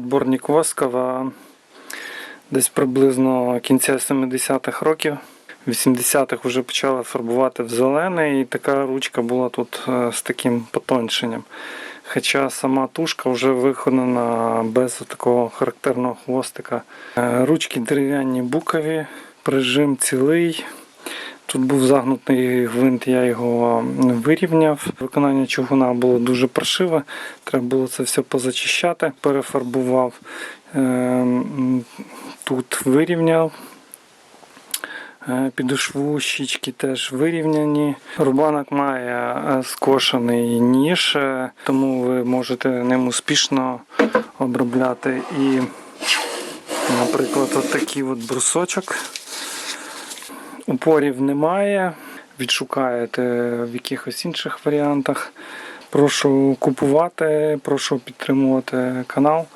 дворник Воскова десь приблизно кінця 70-х років. В 80-х вже почали фарбувати в зелений, і така ручка була тут е, з таким потонченням. Хоча сама тушка вже виконана без такого характерного хвостика. Е, Ручки дерев'яні букові, прижим цілий. Тут був загнутий гвинт, я його вирівняв. Виконання чугуна було дуже паршиве. Треба було це все позачищати, перефарбував. Ем, Тут вирівняв. Е, Підошву щічки теж вирівняні. Рубанок має е, скошений ніж, е, тому ви можете ним успішно обробляти і, наприклад, от такий от брусочок. Упорів немає. Відшукаєте в якихось інших варіантах. Прошу купувати, прошу підтримувати канал.